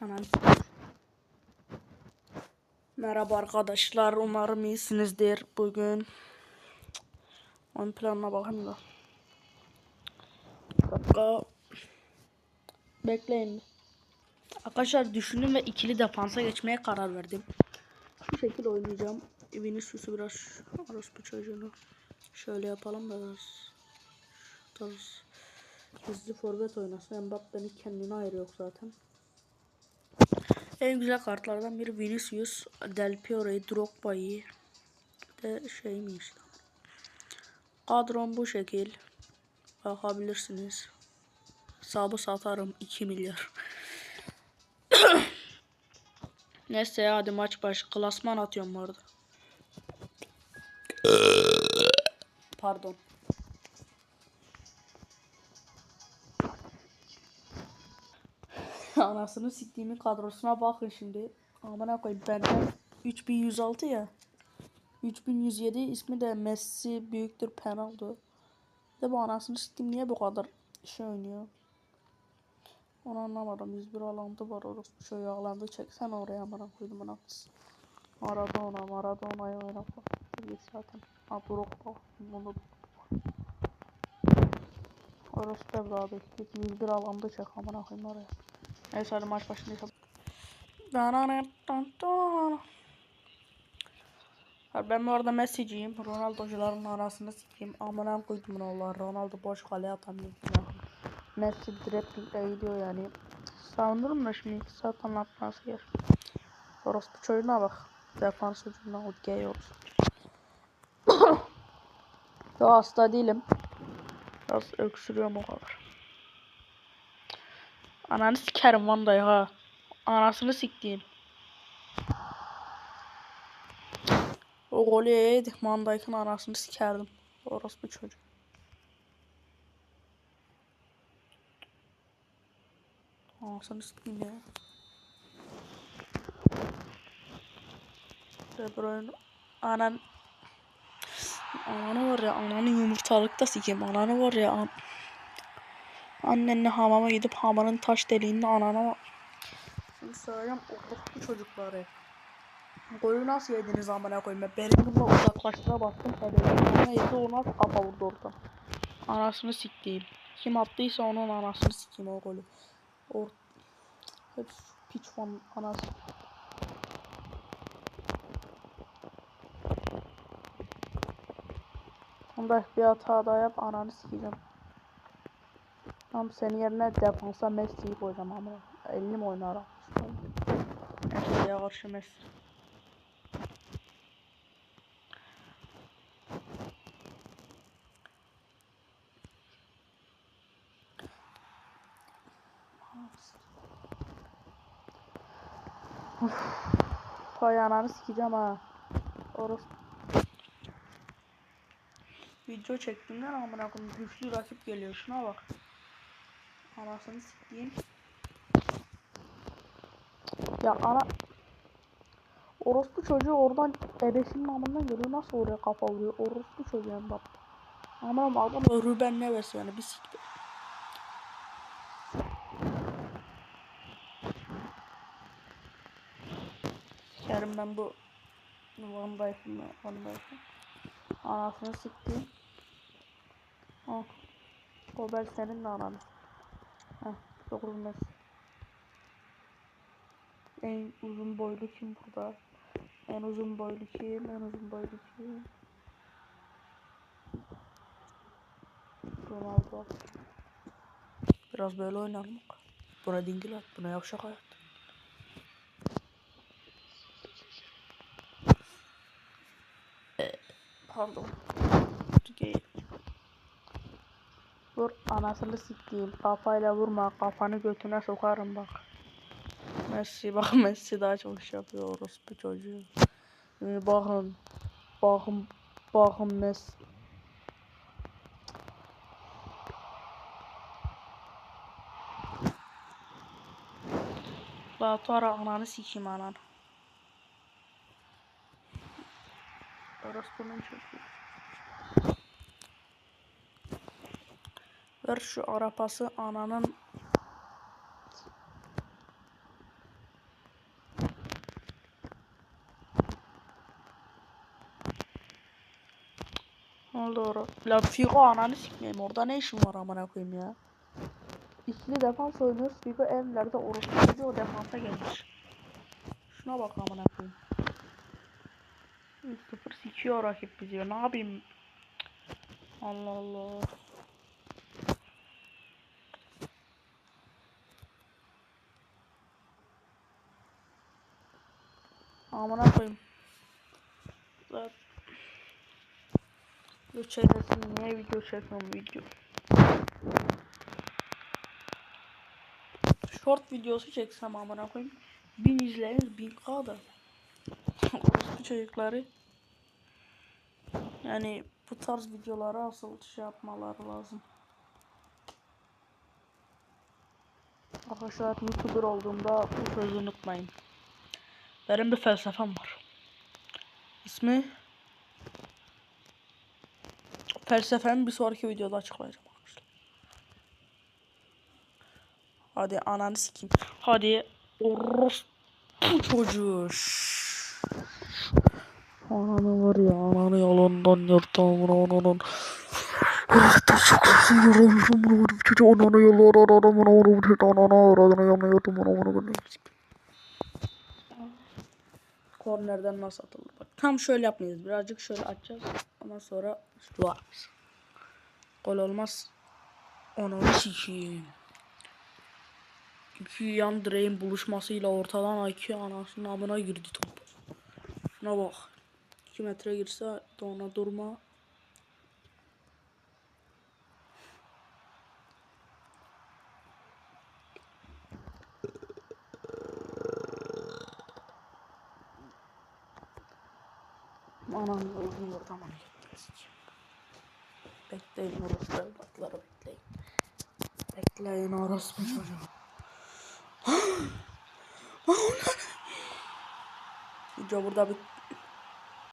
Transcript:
Anam. Merhaba arkadaşlar. Umarım iyisinizdir. Bugün oyun planına bakayım da. Dakika. Bekleyin. Arkadaşlar düşündüm ve ikili defansa geçmeye karar verdim. Şu şekilde oynayacağım. Vinicius'u biraz orospu çocuğunu şöyle yapalım da biraz hızlı forvet oynasın. Mbappe'nin kendine ayrı yok zaten. En güzel kartlardan biri Vinicius, Del Piore'yi, Drogba'yı de şey mi işte. Kadron bu şekil. Bakabilirsiniz. Hesabı satarım 2 milyar. Neyse ya, hadi maç baş. Klasman atıyorum bu arada. Pardon. Anasını siktiğimin kadrosuna bakın şimdi. Amına koyayım benden 3106 ya. 3107 ismi de Messi büyüktür penaltı. De bu anasını siktiğim niye bu kadar şey oynuyor? Onu anlamadım. 101 alanda var orası. Şöyle alanda çeksen oraya amına koydum bunu. Maradona, Maradona'yı oynatma. Bir zaten. Ha Drogba. Bunu Orası da abi. Git 101 alanda çek amına koyayım oraya. Neyse hadi maç başlayalım. Abi ben bu arada Messi'ciyim. Ronaldo'cuların arasında sikeyim. Amına koydum Allah. Ronaldo boş kale atamıyor. Messi driplingle gidiyor yani. Savunurum da şimdi 2 saat anlatması yer. Orospu çocuğuna bak. Defans ucundan o gay olsun. Yo hasta değilim. Biraz öksürüyorum o kadar. Ananı sikerim Vanda'yı ha. Anasını siktiğim. O golü yedik Mandayken anasını sikerdim. Orospu çocuk. Anasını sikeyim ya. De Bruyne. Anan. Ananı var ya ananı yumurtalıkta sikeyim. Ananı var ya. An... Annenle hamama gidip hamanın taş deliğinde anana Şimdi söyleyeceğim orospu çocukları. Golü nasıl yediniz amına koyayım Bellingham'la uzaklaştıra bastım Bellingham'a yedi ona kafa vurdu orada. Anasını siktiğim. Kim attıysa onun anasını sikeyim o golü. Or Hep piç fan anası. Onda bir hata daha yap ananı sikeceğim. Tam senin yerine defansa Messi'yi koyacağım ama elim oynar. Messi'ye karşı Messi. Hay ananı sikeceğim ha. Orası. Video çektiğimden amına koyayım güçlü rakip geliyor şuna bak. Anasını sikeyim. Ya ana Orospu çocuğu oradan ebesinin amından geliyor nasıl oraya kafa vuruyor orospu çocuğu hem bak. Aman adam Ruben Neves yani bir siktir. Sikerim ben bu Van Dijk'ın Van Dijk'ın. Anasını siktim. Oh. Gobel senin de ananı. Heh, doğrulmaz. En uzun boylu kim burada? En uzun boylu kim? En uzun boylu kim? Ronaldo. Biraz böyle oynayalım. Buna dingil at. Buna yavşak hayat. Ee, Pardon. Türkiye. Vur anasını sikeyim. Kafayla vurma. Kafanı götüne sokarım bak. Messi bak Messi daha çok iş yapıyor orospu çocuğu. Ee, bakın. Bakın. Bakın Messi. Lautaro ananı sikeyim anan. Orospunun çocuğu. Ver şu arapası ananın. Doğru. La Figo ananı sikmeyeyim. Orada ne işin var amına koyayım ya. İkili defans oynuyoruz. Figo evlerde orospu o defansa gelmiş. Şuna bak amına koyayım. 3-0 sikiyor rakip bizi. Ne yapayım? Allah Allah. Amına koyayım. Zaten Video çekmesin niye video çekmiyorum video. Short videosu çeksem amına koyayım. 1000 izleyiniz 1000 k da. Orospu çocukları. Yani bu tarz videoları asıl şey yapmaları lazım. Arkadaşlar YouTuber olduğumda bu sözü unutmayın. Benim bir felsefem var. İsmi Felsefemi bir sonraki videoda açıklayacağım arkadaşlar. Hadi ananı sikeyim. Hadi orospu çocuğu. Ananı var ya ananı yalandan yırttı amına ananın. Orospu çocuğu yalandan bunu vurdu çocuğu ananı yalan ananı bana vurdu çocuğu ananı aradığını yanına yırttı bana bana bana Kornerden nasıl atılır bak. Tam şöyle yapmayız. Birazcık şöyle açacağız. Ondan sonra şut var. Gol olmaz. Onu sikeyim. İki yan direğin buluşmasıyla ortadan iki anasının amına girdi top. Şuna bak. 2 metre girse ona durma. Anam bana gitmesin. Bekleyin orospu evlatları bekleyin. Bekleyin orospu çocuğu. Video burada bitti.